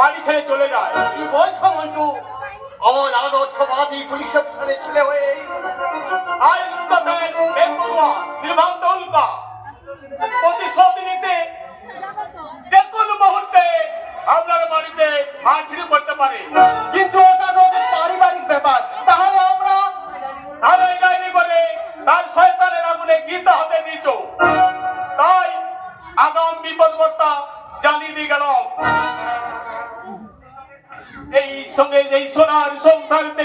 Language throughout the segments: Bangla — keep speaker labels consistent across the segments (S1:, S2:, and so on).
S1: বাড়ি ছেড়ে চলে যায়।
S2: কি বলছো মন্টু? অমন আদর্শবাদী পুলিশ অফিসারের ছেলে হয়ে
S1: আর উল্কা নিতে যে কোনো মুহূর্তে আপনার বাড়িতে হাজির করতে পারে।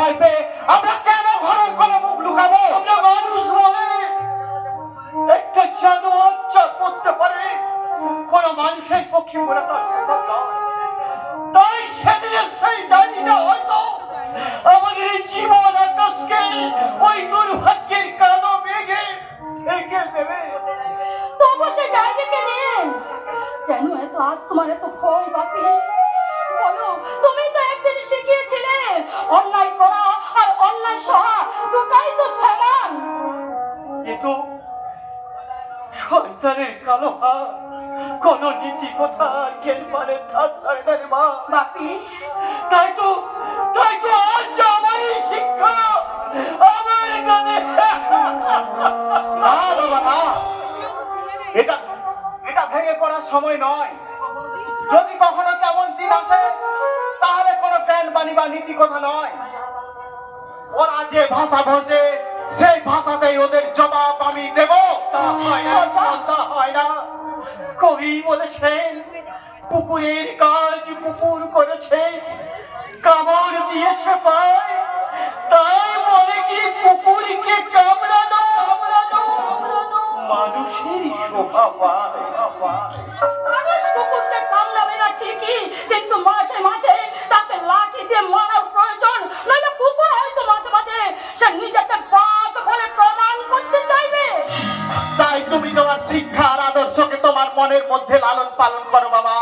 S2: ভয় পেয়ে আমরা কেন ঘরের কোণে মুখ লুকাবো? আমরা মানুষ বলে একটা জানোয়ার যা করতে পারে কোন মানুষের পক্ষে করা তার সম্ভব নয়। তাই সেদিনের সেই ডাইনিটা হয়তো আমাদের জীবন আকাশকে ওই দুর্ভাগ্যের কালো মেঘে ঢেকে দেবে।
S3: তবু সে ডাইনিকে নিন কেন এত আজ তোমার এত ভয় বাপি? বলো তুমি তো একদিন শিখিয়েছিলে অন্যায় করা আর অন্যায় সহা দুটাই তো সমান।
S2: কিন্তু শয়তানের কালো হাত কোন নীতি কথা ধার ধারে না মা।
S3: বাপি
S2: তাই তো তাই তো আজ আমার এই শিক্ষা আমার কানে না বাবা না এটা এটা ভেঙে পড়ার সময় নয়। যদি কখনো তেমন দিন কোনো জ্ঞান বাণী বা নীতি কথা নয়। ওরা যে ভাষা বোঝে সেই ভাষাতেই ওদের জবাব আমি দেব। তা হয় না। তা হয় না। কবি বলেছেন কুকুরের কাজ কুকুর করেছে। মনের মধ্যে লালন পালন করো বাবা।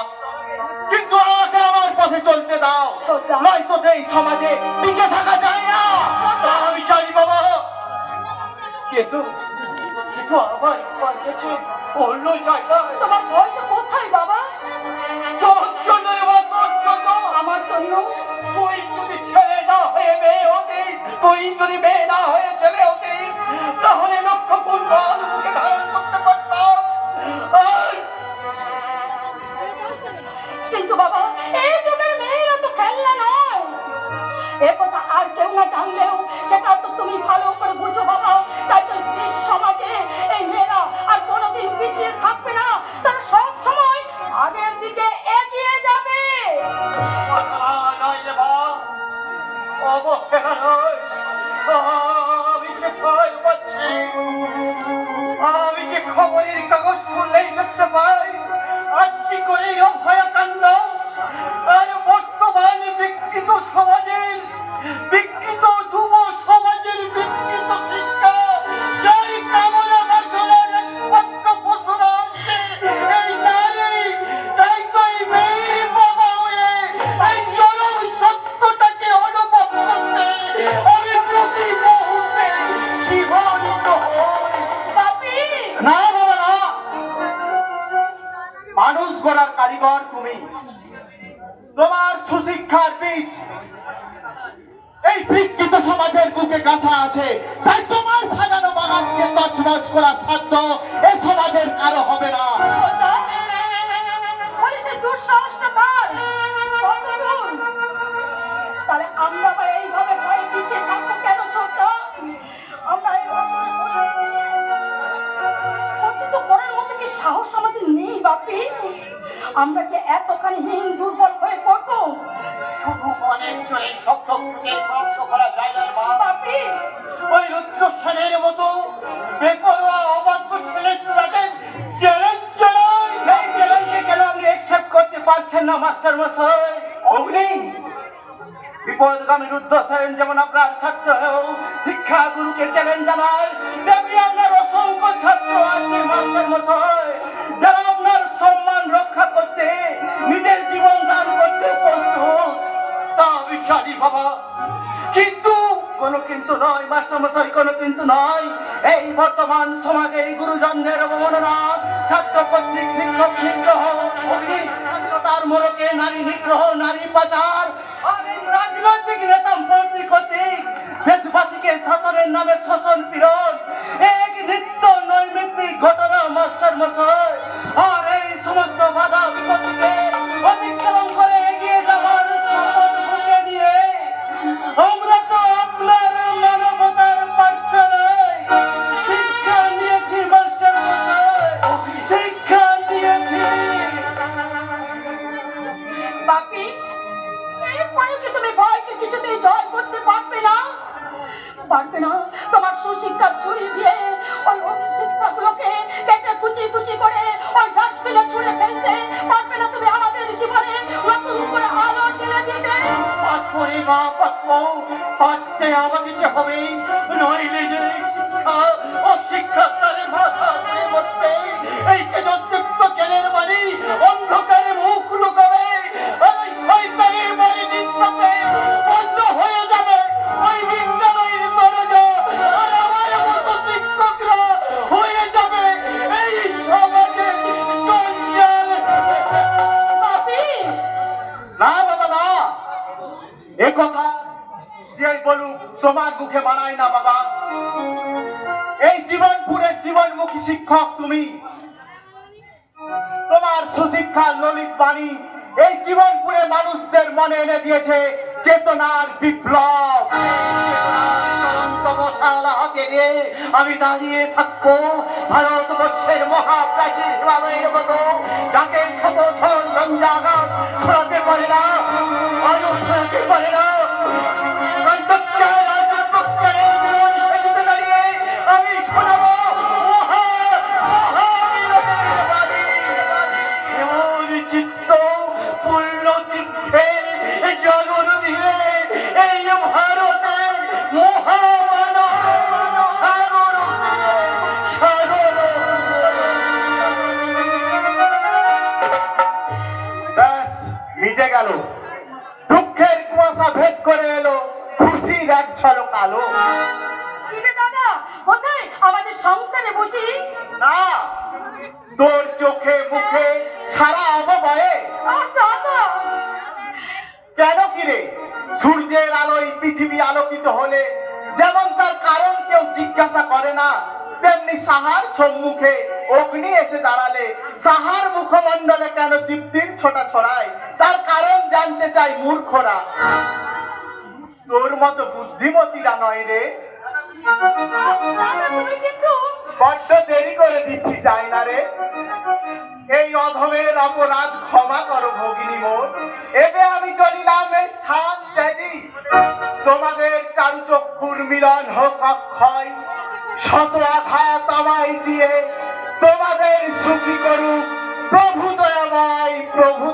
S2: কিন্তু আমাকে আমার পথে চলতে দাও। নয়তো এই সমাজে টিকে থাকা যায় না। আমি জানি বাবা। কিন্তু কিন্তু আমার পাশে অন্য জায়গায়
S3: তোমার ভয়টা কোথায় বাবা?
S2: তোর জন্য এবার তোর জন্য
S3: আমার জন্য।
S2: তুই যদি ছেলে না হয়ে মেয়ে হতে তুই যদি মেয়ে না হয়ে ছেলে হতে তাহলে
S3: এই
S2: বিকৃত সমাজের বুকে গাথা আছে। তাই তোমার সাজানো বাগানকে তছনছ করার সাধ্য এ সমাজের কারও হবে না।
S3: কার? আমরা আবার এতখানি
S4: ভয়ে মাস্টার মশাই, অগ্নি। বিপদগামী রুদ্ধ সেন যেমন আপনার ছাত্র শিক্ষা গুরুকে চ্যালেঞ্জ জানায়, তেমনি আপনার অসংখ্য ছাত্র আছে মাস্টার মশাই। যারা আপনার সম্মান রক্ষা করতে, নিজের জীবন দান করতে প্রস্তুত, তা জানি বাবা। কিন্তু কোনো কিন্তু নয় মাস্টার মশাই, কোনো কিন্তু নয়। এই বর্তমান সমাজে এই গুরুজনদের অবমাননা ছাত্র কর্তৃক শিক্ষক নারী পাচার এই রাজনৈতিক নেতা মন্ত্রী কর্তৃক দেশবাসীকে শাসনের নামে শোষণ পীড়ন
S3: কিছুতেই জয় করতে পারবে না। পারবে না। তোমার সুশিক্ষার ছুরি দিয়ে ওই অভিশিক্ষাগুলোকে কেটে কুচি কুচি করে ওই ডাস্টবিনে ছুঁড়ে ফেলতে পারবে না তুমি আমাদের জীবনে নতুন করে আলো ঢেলে দিতে।
S4: পাঠ্যরে মা পাঠ্য পাঠতে আমাকে হবে। নইলে মুখে মানায় না, বাবা। এই জীবনপুরের জীবনমুখী শিক্ষক তুমি। তোমার সুশিক্ষা ললিত বাণী এই জীবনপুরে মানুষদের মনে এনে দিয়েছে চেতনার বিপ্লব। আমি দাঁড়িয়ে থাকব, ভারতবর্ষের মহাপ্রাচীর মতো। কুয়াশা ভেদ করে এলো খুশির এক ঝলক আলো।
S3: দাদা কোথায়? আমাদের সংসারে বুঝি?
S4: না তোর চোখে মুখে সারা অববয়ে
S3: আহ, দাদা
S4: কেন কিরে? সূর্যের আলোয় পৃথিবী আলোকিত হলে যেমন তার কারণ কেউ জিজ্ঞাসা করে না তেমনি সাহার সম্মুখে অগ্নি এসে দাঁড়ালে। সাহার মুখমণ্ডলে কেন দীপ্তির ছোটা ছড়ায়? তার কারণ জানতে চাই মূর্খরা। তোর মতো বুদ্ধিমতীরা নয় রে। বড্ড দেরি করে দিচ্ছি, যাই না রে। এই অধমের অপরাধ ক্ষমা করো, ভগিনী মোর। এবে আমি চলিলাম এই স্থান ত্যাগী তোমাদের চারু চক্ষুর মিলন হোক অক্ষয়। শত আঘাত আমায় দিয়ে তোমাদের সুখী করুক। প্রভু দয়াময় প্রভু